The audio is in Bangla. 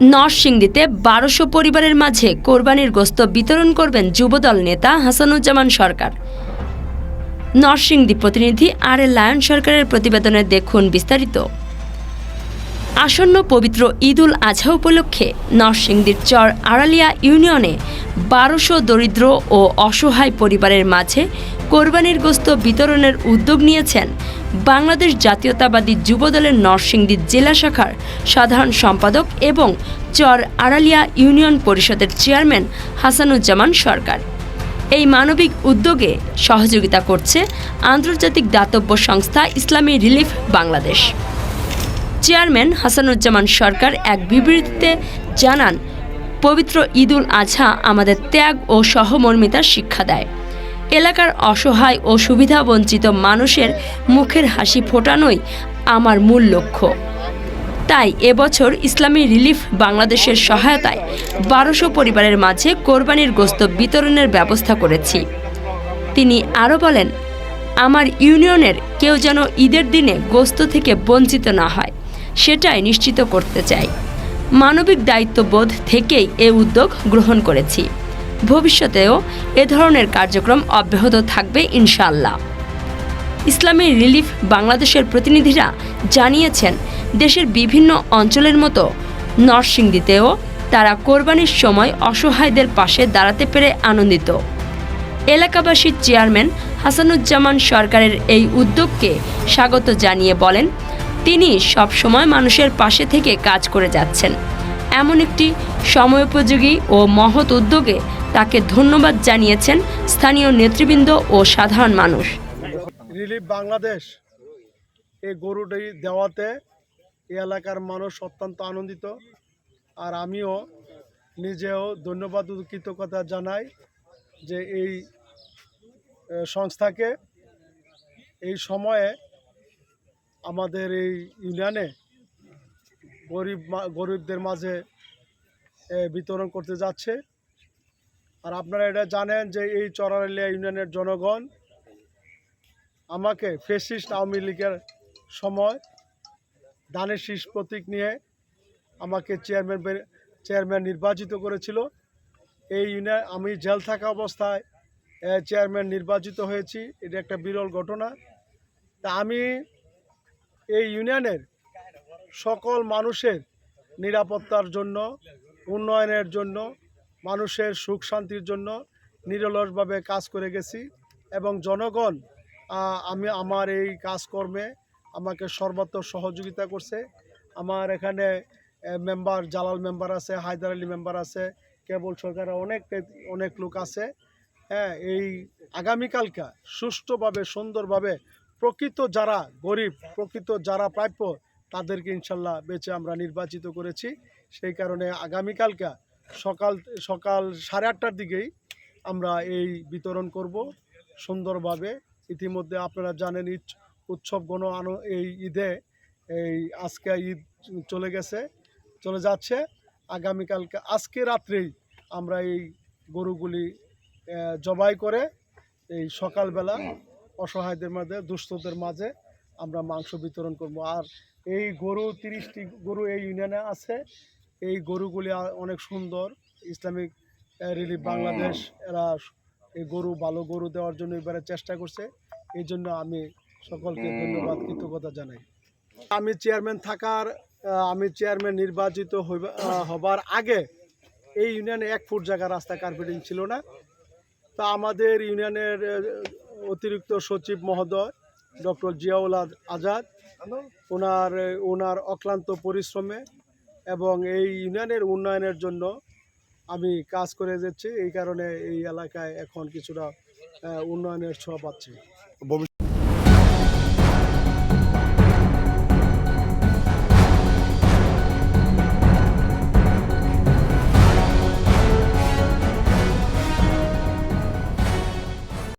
নরসিংদীতে বারোশো পরিবারের মাঝে কোরবানির গোস্ত বিতরণ করবেন যুবদল নেতা হাসানুজ্জামান সরকার। নরসিংদী প্রতিনিধি আর এ লায়ন সরকারের প্রতিবেদনে দেখুন বিস্তারিত। আসন্ন পবিত্র ঈদুল আজহা উপলক্ষে নরসিংদীর চর আড়ালিয়া ইউনিয়নে বারোশো দরিদ্র ও অসহায় পরিবারের মাঝে কোরবানির গোস্ত বিতরণের উদ্যোগ নিয়েছেন বাংলাদেশ জাতীয়তাবাদী যুবদলের নরসিংদী জেলা শাখার সাধারণ সম্পাদক এবং চর আড়ালিয়া ইউনিয়ন পরিষদের চেয়ারম্যান হাসানুজ্জামান সরকার। এই মানবিক উদ্যোগে সহযোগিতা করছে আন্তর্জাতিক দাতব্য সংস্থা ইসলামী রিলিফ বাংলাদেশ। চেয়ারম্যান হাসানুজ্জামান সরকার এক বিবৃতিতে জানান, পবিত্র ঈদুল আজহা আমাদের ত্যাগ ও সহমর্মিতার শিক্ষা দেয়। এলাকার অসহায় ও সুবিধাবঞ্চিত মানুষের মুখের হাসি ফোটানোই আমার মূল লক্ষ্য। তাই এবছর ইসলামী রিলিফ বাংলাদেশের সহায়তায় বারোশো পরিবারের মাঝে কোরবানির গোস্ত বিতরণের ব্যবস্থা করেছি। তিনি আরও বলেন, আমার ইউনিয়নের কেউ যেন ঈদের দিনে গোস্ত থেকে বঞ্চিত না হয়, সেটাই নিশ্চিত করতে চাই। মানবিক দায়িত্ববোধ থেকেই এ উদ্যোগ গ্রহণ করেছি। ভবিষ্যতেও এ ধরনের কার্যক্রম অব্যাহত থাকবে ইনশাআল্লাহ। ইসলামী রিলিফ বাংলাদেশের প্রতিনিধিরা জানিয়েছেন, দেশের বিভিন্ন অঞ্চলের মতো নরসিংদীতেও তারা কোরবানির সময় অসহায়দের পাশে দাঁড়াতে পেরে আনন্দিত। এলাকাবাসীর চেয়ারম্যান হাসানুজ্জামান সরকারের এই উদ্যোগকে স্বাগত জানিয়ে বলেন, তিনি সবসময় মানুষের পাশে থেকে কাজ করে যাচ্ছেন। এমন একটি সময়োপযোগী ও মহৎ উদ্যোগে তাকে ধন্যবাদ জানিয়েছেন স্থানীয় নেতৃবৃন্দ ও সাধারণ মানুষ। রিলিফ বাংলাদেশ, এই গরুটি দেওয়াতে এই এলাকার মানুষ অত্যন্ত আনন্দিত। আর আমিও নিজেও ধন্যবাদ কৃতজ্ঞতা জানাই যে এই সংস্থাকে এই সময়ে আমাদের এই ইউনিয়নে গরিব গরিবদের মাঝে বিতরণ করতে যাচ্ছে। আর আপনারা এটা জানেন যে এই চরালিয়া ইউনিয়নের জনগণ আমাকে ফেসিস্ট আওয়ামী লীগের সময় দানের শীষ প্রতীক নিয়ে আমাকে চেয়ারম্যান চেয়ারম্যান নির্বাচিত করেছিল। এই ইউনিয়ন আমি জেল থাকা অবস্থায় চেয়ারম্যান নির্বাচিত হয়েছি। এটা একটা বিরল ঘটনা। তা আমি এই ইউনিয়নের সকল মানুষের নিরাপত্তার জন্য, উন্নয়নের জন্য মানুষের সুখ শান্তির জন্য নিরলসভাবে কাজ করে গেছি এবং জনগণ আমি আমার এই কাজকর্মে আমাকে সর্বত্র সহযোগিতা করছে। আমার এখানে মেম্বার, জালাল মেম্বার আছে, হায়দার আলী মেম্বার আছে, কেবল সরকারের অনেক অনেক লোক আছে। হ্যাঁ এই আগামীকালকা সুষ্ঠুভাবে, সুন্দরভাবে প্রকৃত যারা গরিব, প্রকৃত যারা প্রাপ্য, তাদেরকে ইনশাল্লাহ বেছে আমরা নির্বাচিত করেছি। সেই কারণে আগামীকালকা সকাল সকাল সাড়ে আটটার দিকেই আমরা এই বিতরণ করব সুন্দরভাবে। ইতিমধ্যে আপনারা জানেন ঈদ উৎসব গণ এই ঈদে, এই আজকে ঈদ চলে গেছে, চলে যাচ্ছে। আগামীকালকে, আজকে রাত্রেই আমরা এই গরুগুলি জবাই করে এই সকালবেলা অসহায়দের মাঝে, দুস্থদের মাঝে আমরা মাংস বিতরণ করব। আর এই গরু তিরিশটি গরু এই ইউনিয়নে আছে। এই গরুগুলি অনেক সুন্দর। ইসলামিক রিলিফ বাংলাদেশ এরা এই গরু ভালো গরু দেওয়ার জন্য এবারে চেষ্টা করছে। এই জন্য আমি সকলকে ধন্যবাদ কৃতজ্ঞতা জানাই। আমি চেয়ারম্যান থাকার আমি চেয়ারম্যান নির্বাচিত হবার আগে এই ইউনিয়নে এক ফুট জায়গা রাস্তা কার্পেটিং ছিল না। তা আমাদের ইউনিয়নের অতিরিক্ত সচিব মহোদয় ডক্টর জিয়াউল আজাদ ওনার ওনার অক্লান্ত পরিশ্রমে এবং এই ইউনিয়নের উন্নয়নের জন্য আমি কাজ করে যাচ্ছি। এই কারণে এই এলাকায় এখন কিছুটা উন্নয়নের ছোঁয়া পাচ্ছি।